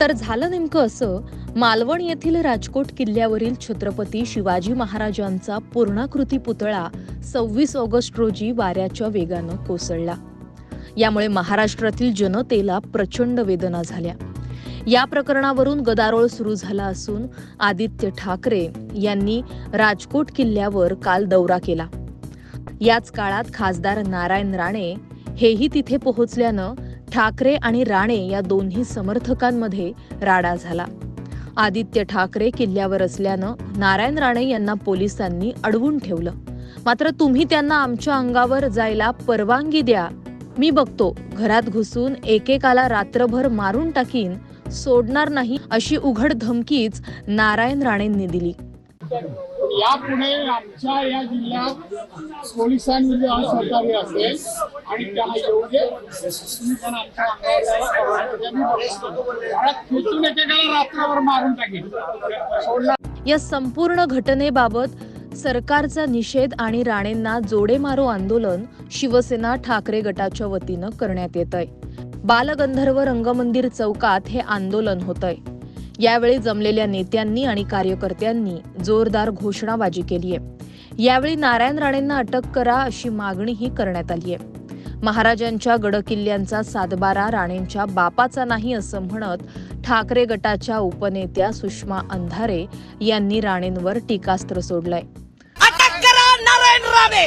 तर झालं नेमकं असं मालवण येथील राजकोट किल्ल्यावरील छत्रपती शिवाजी महाराजांचा पूर्णाकृती पुतळा सव्वीस ऑगस्ट रोजी वाऱ्याच्या वेगानं कोसळला. यामुळे महाराष्ट्रातील जनतेला प्रचंड वेदना झाल्या. या प्रकरणावरून गदारोळ सुरू झाला असून आदित्य ठाकरे यांनी राजकोट किल्ल्यावर काल दौरा केला. याच काळात खासदार नारायण राणे हेही तिथे पोहोचल्यानं ठाकरे आणि राणे या दोन्ही समर्थकांमध्ये राडा झाला. आदित्य ठाकरे किल्ल्यावर असल्यानं नारायण राणे यांना पोलिसांनी अडवून ठेवलं. मात्र तुम्ही त्यांना आमच्या अंगावर जायला परवानगी द्या. मी बघतो घरात घुसून एकेकाला रात्रभर मारून टाकीन सोडणार नाही अशी उघड धमकीच नारायण राणेंनी दिली. यापुढे आमच्या या जिल्ह्यात पोलिसांविरुद्ध असहकार्य असेल आणि त्यांना योग्य खेचून एकेकाला रात्रभर मारून टाकेल सोडला या संपूर्ण घटनेबाबत सरकारचा निषेध आणि राणेंना जोडे मारो आंदोलन शिवसेना ठाकरे गटाच्या वतीनं करण्यात येत आहे बालगंधर्व रंगमंदिर चौकात हे आंदोलन होत आहे यावेळी जमलेल्या नेत्यांनी आणि कार्यकर्त्यांनी जोरदार घोषणाबाजी केली आहे. यावेळी नारायण राणेंना अटक करा अशी मागणीही करण्यात आली आहे. महाराजांच्या गडकिल्ल्यांचा सातबारा राणेंच्या बापाचा नाही असं म्हणत ठाकरे गटाच्या उपनेत्या सुषमा अंधारे यांनी राणेंवर टीकास्त्र सोडलंय. अटक करा Narayan Rane!